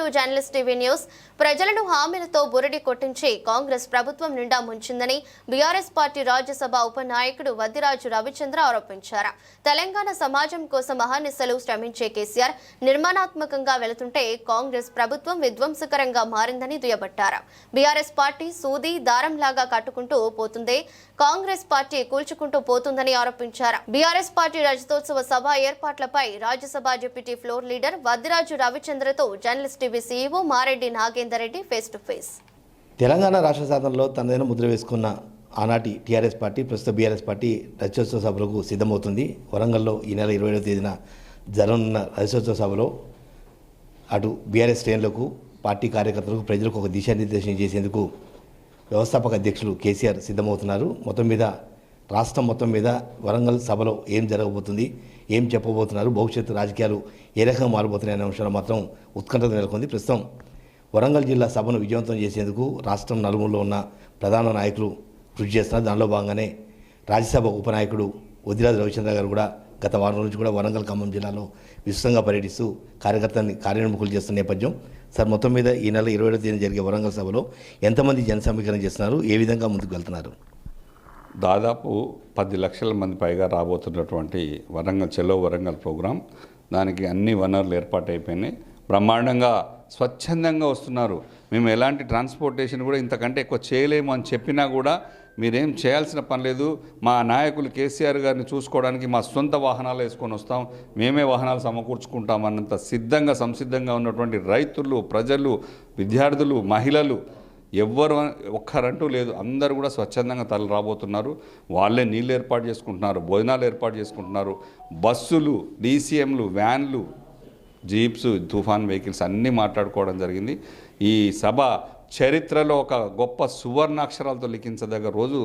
To journalist TV news. ప్రజలను హామీలతో బురడి కొట్టించి కాంగ్రెస్ ప్రభుత్వం నిండా ముంచిందని బీఆర్ఎస్ పార్టీ రాజ్యసభ ఉపనాయకుడు వద్దిరాజు రవిచంద్ర ఆరోపించారు. తెలంగాణ సమాజం కోసం మహానిశలు శ్రమించే కేసీఆర్ నిర్మాణాత్మకంగా వెళుతుంటే కాంగ్రెస్ ప్రభుత్వం విధ్వంసకరంగా మారిందని దుయ్యబట్టారు. బీఆర్ఎస్ పార్టీ సూది దారంలాగా కట్టుకుంటూ పోతుందే కాంగ్రెస్ పార్టీ కూల్చుకుంటూ పోతుందని ఆరోపించారు. బీఆర్ఎస్ పార్టీ రజతోత్సవ సభ ఏర్పాట్లపై Rajya Sabha deputy floor leader Vaddiraju రవిచంద్రతో journalist TV CEO Mareddy Nagender Reddy face to face. Telangana రాష్ట్ర సాధనలో తనదైన ముద్ర వేసుకున్న ఆనాటి టీఆర్ఎస్ పార్టీ ప్రస్తుత బీఆర్ఎస్ పార్టీ రజతోత్సవ సభలకు సిద్ధమవుతుంది. వరంగల్లో ఈ నెల ఇరవై ఏడవ తేదీన జరగనున్న రజతోత్సవ సభలో అటు బీఆర్ఎస్ శ్రేణులకు పార్టీ కార్యకర్తలకు ప్రజలకు ఒక దిశానిర్దేశం చేసేందుకు వ్యవస్థాపక అధ్యక్షులు కేసీఆర్ సిద్ధమవుతున్నారు. మొత్తం మీద రాష్ట్రం మొత్తం మీద వరంగల్ సభలో ఏం జరగబోతుంది ఏం చెప్పబోతున్నారు భవిష్యత్తు రాజకీయాలు ఏ రకంగా మారబోతున్నాయి అనే అంశాలు మాత్రం ఉత్కంఠత నెలకొంది. ప్రస్తుతం వరంగల్ జిల్లా సభను విజయవంతం చేసేందుకు రాష్ట్రం నలుమూలలో ఉన్న ప్రధాన నాయకులు కృషి చేస్తున్నారు. దానిలో భాగంగానే రాజ్యసభ ఉపనాయకుడు వదిరాజు రవిచంద్ర గారు కూడా గత వారం నుంచి కూడా వరంగల్ ఖమ్మం జిల్లాలో విస్తృతంగా పర్యటిస్తూ కార్యకర్తని కార్యోన్ముఖులు చేస్తున్న నేపథ్యం. సార్ మొత్తం మీద ఈ నెల ఇరవై ఏడవ తేదీన జరిగే వరంగల్ సభలో ఎంతమంది జనసమీకరణ చేస్తున్నారు ఏ విధంగా ముందుకు వెళ్తున్నారు? దాదాపు పది లక్షల మంది పైగా రాబోతున్నటువంటి వరంగల్ చెలో వరంగల్ ప్రోగ్రాం. దానికి అన్ని వనరులు ఏర్పాటైపోయినాయి. బ్రహ్మాండంగా స్వచ్ఛందంగా వస్తున్నారు. మేము ఎలాంటి ట్రాన్స్పోర్టేషన్ కూడా ఇంతకంటే ఎక్కువ చేయలేము అని చెప్పినా కూడా మీరేం చేయాల్సిన పని లేదు. మా నాయకులు కేసీఆర్ గారిని చూసుకోవడానికి మా సొంత వాహనాలు వేసుకొని వస్తాం. మేమే వాహనాలు సమకూర్చుకుంటాం అన్నంత సిద్ధంగా సంసిద్ధంగా ఉన్నటువంటి రైతులు ప్రజలు విద్యార్థులు మహిళలు ఎవ్వరు ఒక్కరంటూ లేదు. అందరూ కూడా స్వచ్ఛందంగా తల రాబోతున్నారు. వాళ్ళే నీళ్ళు ఏర్పాటు చేసుకుంటున్నారు. భోజనాలు ఏర్పాటు చేసుకుంటున్నారు. బస్సులు డీసీఎంలు వ్యాన్లు జీప్స్ తుఫాన్ వెహికల్స్ అన్నీ మాట్లాడుకోవడం జరిగింది. ఈ సభ చరిత్రలో ఒక గొప్ప సువర్ణాక్షరాలతో లిఖించదగ్గ రోజు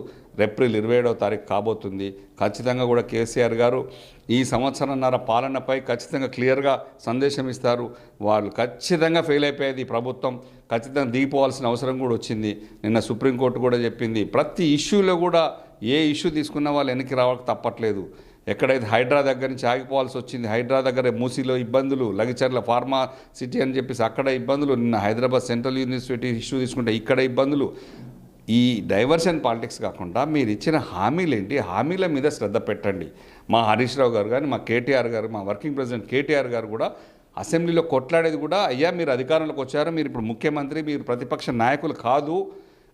ఏప్రిల్ ఇరవై ఏడవ తారీఖు కాబోతుంది. ఖచ్చితంగా కూడా కేసీఆర్ గారు ఈ సంవత్సరంన్నర పాలనపై ఖచ్చితంగా క్లియర్గా సందేశం ఇస్తారు. వాళ్ళు ఖచ్చితంగా ఫెయిల్ అయిపోయేది ప్రభుత్వం. ఖచ్చితంగా దిగిపోవాల్సిన అవసరం కూడా వచ్చింది. నిన్న సుప్రీంకోర్టు కూడా చెప్పింది. ప్రతి ఇష్యూలో కూడా ఏ ఇష్యూ తీసుకున్న వాళ్ళు వెనక్కి రావక తప్పట్లేదు. ఎక్కడైతే హైడ్రా దగ్గర నుంచి ఆగిపోవాల్సి వచ్చింది హైడ్రా దగ్గర మూసీలో ఇబ్బందులు లగిచర్ల ఫార్మా సిటీ అని చెప్పేసి అక్కడ ఇబ్బందులు నిన్న హైదరాబాద్ సెంట్రల్ యూనివర్సిటీ ఇష్యూ తీసుకుంటే ఇక్కడ ఇబ్బందులు. ఈ డైవర్షన్ పాలిటిక్స్ కాకుండా మీరు ఇచ్చిన హామీలు ఏంటి హామీల మీద శ్రద్ధ పెట్టండి. మా హరీష్ రావు గారు కానీ మా కేటీఆర్ గారు మా వర్కింగ్ ప్రెసిడెంట్ కేటీఆర్ గారు కూడా అసెంబ్లీలో కొట్లాడేది కూడా అయ్యా మీరు అధికారంలోకి వచ్చారు మీరు ఇప్పుడు ముఖ్యమంత్రి మీరు ప్రతిపక్ష నాయకులు కాదు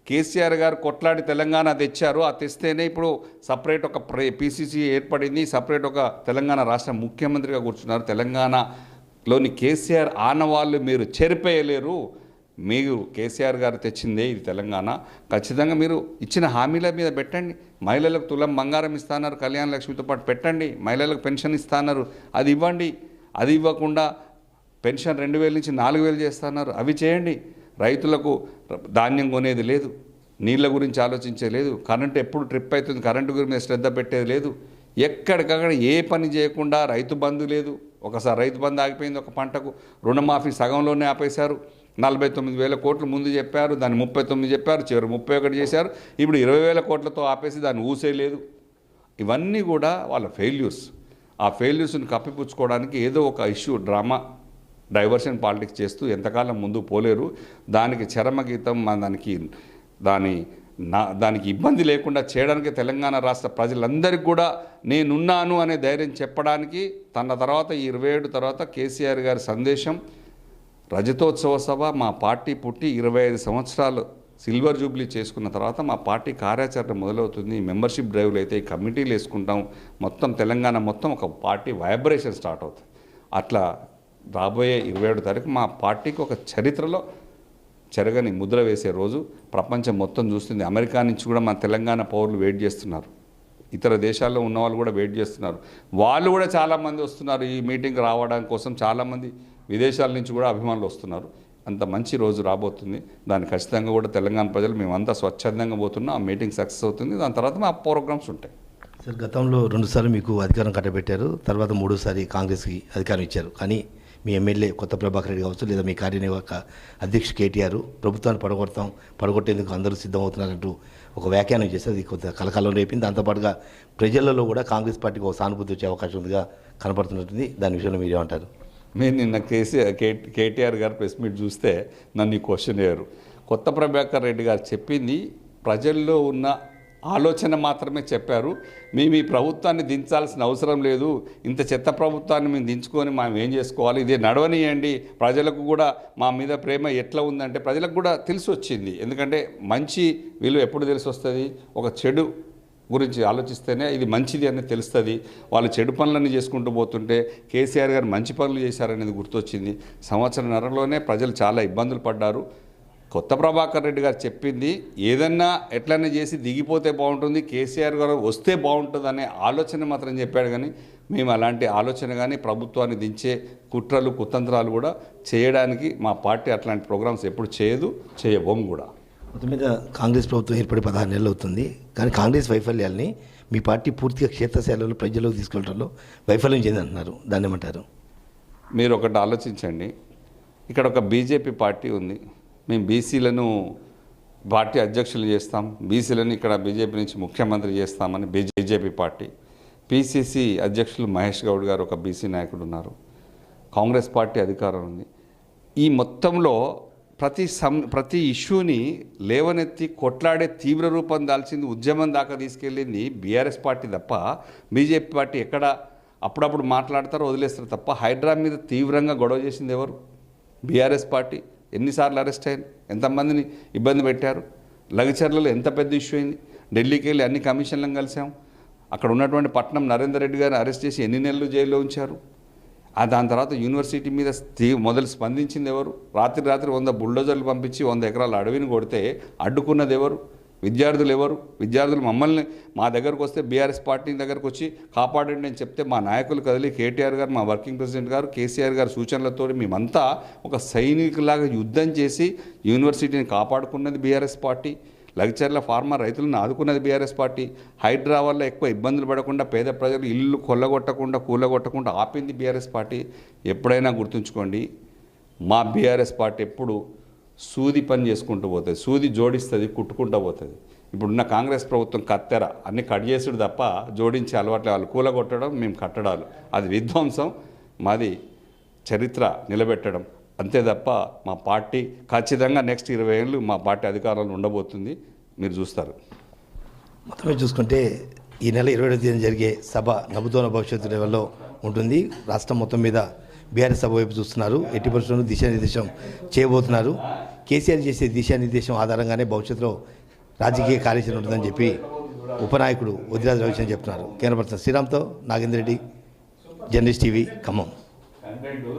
కేసీఆర్ గారు కొట్లాడి తెలంగాణ తెచ్చారు. ఆ తెస్తేనే ఇప్పుడు సపరేట్ ఒక పీసీసీ ఏర్పడింది. సపరేట్ ఒక తెలంగాణ రాష్ట్ర ముఖ్యమంత్రిగా కూర్చున్నారు. తెలంగాణలోని కేసీఆర్ ఆనవాళ్ళు మీరు చెరిపేయలేరు. మీరు కేసీఆర్ గారు తెచ్చిందే ఇది తెలంగాణ. ఖచ్చితంగా మీరు ఇచ్చిన హామీల మీద పెట్టండి. మహిళలకు తులం బంగారం ఇస్తున్నారు. కళ్యాణ లక్ష్మితో పాటు పెట్టండి. మహిళలకు పెన్షన్ ఇస్తున్నారు. అది ఇవ్వండి. అది ఇవ్వకుండా పెన్షన్ రెండు వేల నుంచి నాలుగు వేలు చేస్తున్నారు. అవి చేయండి. రైతులకు ధాన్యం కొనేది లేదు నీళ్ళ గురించి ఆలోచించే లేదు కరెంట్ ఎప్పుడు ట్రిప్ అవుతుంది కరెంటు గురించి మీద శ్రద్ధ పెట్టేది లేదు. ఎక్కడికక్కడ ఏ పని చేయకుండా రైతు బంధు లేదు. ఒకసారి రైతు బంధు ఆగిపోయింది ఒక పంటకు రుణమాఫీ సగంలోనే ఆపేశారు. నలభై తొమ్మిది వేల కోట్లు ముందు చెప్పారు దాన్ని ముప్పై తొమ్మిది చెప్పారు చివరి ముప్పై ఒకటి చేశారు. ఇప్పుడు ఇరవై వేల కోట్లతో ఆపేసి దాన్ని ఊసేయలేదు ఇవన్నీ కూడా వాళ్ళ ఫెయిల్యూర్స్ ఆ ఫెయిల్యూర్స్ని కప్పిపుచ్చుకోవడానికి ఏదో ఒక ఇష్యూ డ్రామా డైవర్షన్ పాలిటిక్స్ చేస్తూ ఎంతకాలం ముందు పోలేరు. దానికి చరమగీతం దానికి దాని నా దానికి ఇబ్బంది లేకుండా చేయడానికి తెలంగాణ రాష్ట్ర ప్రజలందరికీ కూడా నేనున్నాను అనే ధైర్యం చెప్పడానికి తన తర్వాత ఈ ఇరవై ఏడు తర్వాత కేసీఆర్ గారి సందేశం రజతోత్సవ సభ మా పార్టీ పుట్టి ఇరవై ఐదు సంవత్సరాలు సిల్వర్ జూబ్లీ చేసుకున్న తర్వాత మా పార్టీ కార్యాచరణ మొదలవుతుంది. మెంబర్షిప్ డ్రైవ్లు అయితే ఈ కమిటీలు వేసుకుంటాం. మొత్తం తెలంగాణ మొత్తం ఒక పార్టీ వైబ్రేషన్ స్టార్ట్ అవుతుంది. అట్లా రాబోయే ఇరవై ఏడు తారీఖు మా పార్టీకి ఒక చరిత్రలో చెరగని ముద్ర వేసే రోజు ప్రపంచం మొత్తం చూస్తుంది. అమెరికా నుంచి కూడా మన తెలంగాణ పౌరులు వెయిట్ చేస్తున్నారు. ఇతర దేశాల్లో ఉన్న వాళ్ళు కూడా వెయిట్ చేస్తున్నారు. వాళ్ళు కూడా చాలామంది వస్తున్నారు ఈ మీటింగ్ రావడం కోసం. చాలామంది విదేశాల నుంచి కూడా అభిమానులు వస్తున్నారు. అంత మంచి రోజు రాబోతుంది. దాన్ని ఖచ్చితంగా కూడా తెలంగాణ ప్రజలు మేమంతా స్వచ్ఛందంగా పోతున్నాం. ఆ మీటింగ్ సక్సెస్ అవుతుంది. దాని తర్వాత మా ప్రోగ్రామ్స్ ఉంటాయి. సార్ గతంలో రెండుసార్లు మీకు అధికారం కట్టబెట్టారు. తర్వాత మూడోసారి కాంగ్రెస్కి అధికారం ఇచ్చారు. కానీ మీ ఎమ్మెల్యే కొత్త ప్రభాకర్ రెడ్డి కావచ్చు లేదా మీ కార్యనిర్వాహక అధ్యక్షుడు కేటీఆర్ ప్రభుత్వాన్ని పడగొడతాం పడగొట్టేందుకు అందరూ సిద్ధమవుతున్నారంటూ ఒక వ్యాఖ్యానం చేశారు అది కొంత కలకాలం రేపింది. దాంతోపాటుగా ప్రజలలో కూడా కాంగ్రెస్ పార్టీకి ఒక సానుభూతి వచ్చే అవకాశం ఉందిగా కనపడుతున్నట్టుంది. దాని విషయంలో మీరేమంటారు మీరు నిన్న కేసీఆర్ కే కేటీఆర్ గారు ప్రెస్ మీట్ చూస్తే నన్ను ఈ క్వశ్చన్ వేయరు కొత్త ప్రభాకర్ రెడ్డి గారు చెప్పింది ప్రజల్లో ఉన్న ఆలోచన మాత్రమే చెప్పారు. మేము ఈ ప్రభుత్వాన్ని దించాల్సిన అవసరం లేదు. ఇంత చెత్త ప్రభుత్వాన్ని మేము దించుకొని మేము ఏం చేసుకోవాలి? ఇది నడవనియండి. ప్రజలకు కూడా మా మీద ప్రేమ ఎట్లా ఉందంటే ప్రజలకు కూడా తెలిసి వచ్చింది. ఎందుకంటే మంచి విలువ ఎప్పుడు తెలిసి వస్తుంది? ఒక చెడు గురించి ఆలోచిస్తేనే ఇది మంచిది అని తెలుస్తుంది. వాళ్ళు చెడు పనులన్నీ చేసుకుంటూ పోతుంటే కేసీఆర్ గారు మంచి పనులు చేశారనేది గుర్తొచ్చింది. సంవత్సరన్నరలోనే ప్రజలు చాలా ఇబ్బందులు పడ్డారు. కొత్త ప్రభాకర్ రెడ్డి గారు చెప్పింది ఏదన్నా ఎట్లన్నా చేసి దిగిపోతే బాగుంటుంది కేసీఆర్ గారు వస్తే బాగుంటుంది అనే ఆలోచన మాత్రం చెప్పాడు కానీ మేము అలాంటి ఆలోచన కానీ ప్రభుత్వాన్ని దించే కుట్రలు కుతంత్రాలు కూడా చేయడానికి మా పార్టీ అట్లాంటి ప్రోగ్రామ్స్ ఎప్పుడు చేయదు చేయబోం కూడా. మొత్తం మీద కాంగ్రెస్ ప్రభుత్వం ఏర్పడి పదహారు నెలలు అవుతుంది. కానీ కాంగ్రెస్ వైఫల్యాల్ని మీ పార్టీ పూర్తిగా క్షేత్రస్థాయిలో ప్రజల్లోకి తీసుకెళ్ళడంలో వైఫల్యం చెందంటున్నారు. దాన్ని ఏమంటారు? మీరు ఒకటి ఆలోచించండి. ఇక్కడ ఒక బీజేపీ పార్టీ ఉంది. మేము బీసీలను పార్టీ అధ్యక్షులు చేస్తాం. బీసీలను ఇక్కడ బీజేపీ నుంచి ముఖ్యమంత్రి చేస్తామని బీజేపీ పార్టీ. పిసిసి అధ్యక్షులు మహేష్ గౌడ్ గారు ఒక బీసీ నాయకుడు ఉన్నారు. కాంగ్రెస్ పార్టీ అధికారం ఉంది. ఈ మొత్తంలో ప్రతి సం ప్రతి ఇష్యూని లేవనెత్తి కొట్లాడే తీవ్ర రూపం దాల్చింది ఉద్యమం దాకా తీసుకెళ్ళింది బీఆర్ఎస్ పార్టీ తప్ప బీజేపీ పార్టీ ఎక్కడ అప్పుడప్పుడు మాట్లాడతారు వదిలేస్తారు తప్ప హైడ్రా మీద తీవ్రంగా గొడవ చేసింది ఎవరు? BRS party. ఎన్నిసార్లు అరెస్ట్ అయ్యారు? ఎంతమందిని ఇబ్బంది పెట్టారు? లగచర్లలో ఎంత పెద్ద ఇష్యూ అయింది? ఢిల్లీకి వెళ్ళి అన్ని కమిషన్లను కలిసాం. అక్కడ ఉన్నటువంటి పట్నం నరేందర్ రెడ్డి గారిని అరెస్ట్ చేసి ఎన్ని నెలలు జైల్లో ఉంచారు? ఆ దాని తర్వాత యూనివర్సిటీ మీద తీ- మొదలు స్పందించింది ఎవరు? రాత్రి రాత్రి వంద బుల్డోజర్లు పంపించి వంద ఎకరాల అడవిని కొడితే అడ్డుకున్నది ఎవరు? విద్యార్థులు ఎవరు? విద్యార్థులు మమ్మల్ని మా దగ్గరకు వస్తే బీఆర్ఎస్ పార్టీ దగ్గరకు వచ్చి కాపాడండి అని చెప్తే మా నాయకులు కదిలి కేటీఆర్ గారు మా వర్కింగ్ ప్రెసిడెంట్ గారు కేసీఆర్ గారు సూచనలతో మేమంతా ఒక సైనికులాగా యుద్ధం చేసి యూనివర్సిటీని కాపాడుకున్నది బీఆర్ఎస్ పార్టీ లగ్చర్ల ఫార్మర్ రైతులను ఆదుకున్నది బీఆర్ఎస్ పార్టీ. హైడ్రా వల్ల ఎక్కువ ఇబ్బందులు పడకుండా పేద ప్రజలు ఇల్లు కొల్లగొట్టకుండా కూలగొట్టకుండా ఆపింది బీఆర్ఎస్ పార్టీ. ఎప్పుడైనా గుర్తుంచుకోండి మా బీఆర్ఎస్ పార్టీ ఎప్పుడు సూది పని చేసుకుంటూ పోతుంది. సూది జోడిస్తుంది కుట్టుకుంటూ పోతుంది. ఇప్పుడున్న కాంగ్రెస్ ప్రభుత్వం కత్తెర. అన్ని కట్ చేసుడు తప్ప జోడించే అలవాట్లే వాళ్ళు కూలగొట్టడం మేము కట్టడాలు. అది విధ్వంసం. మాది చరిత్ర నిలబెట్టడం. అంతే తప్ప మా పార్టీ ఖచ్చితంగా నెక్స్ట్ ఇరవై ఏళ్ళు మా పార్టీ అధికారంలో ఉండబోతుంది. మీరు చూస్తారు. మొత్తమే చూసుకుంటే ఈ నెల ఇరవై తేదీన జరిగే సభ నవ్వుతోన భవిష్యత్తు లెవెల్లో ఉంటుంది. రాష్ట్రం మొత్తం మీద బీఆర్ఎస్ సభ వైపు చూస్తున్నారు. ఎట్టి పరిస్థితుల్లో దిశానిర్దేశం చేయబోతున్నారు. కేసీఆర్ చేసే దిశానిర్దేశం ఆధారంగానే భవిష్యత్తులో రాజకీయ కార్యాచరణ ఉంటుందని చెప్పి ఉపనాయకుడు ఉదిరాజ్ రవిచంద్ర చెప్తున్నారు. కేంద్ర పర్సన్ శ్రీరామ్తో నాగేంద్ర రెడ్డి జర్నలిస్ట్ టీవీ ఖమ్మం.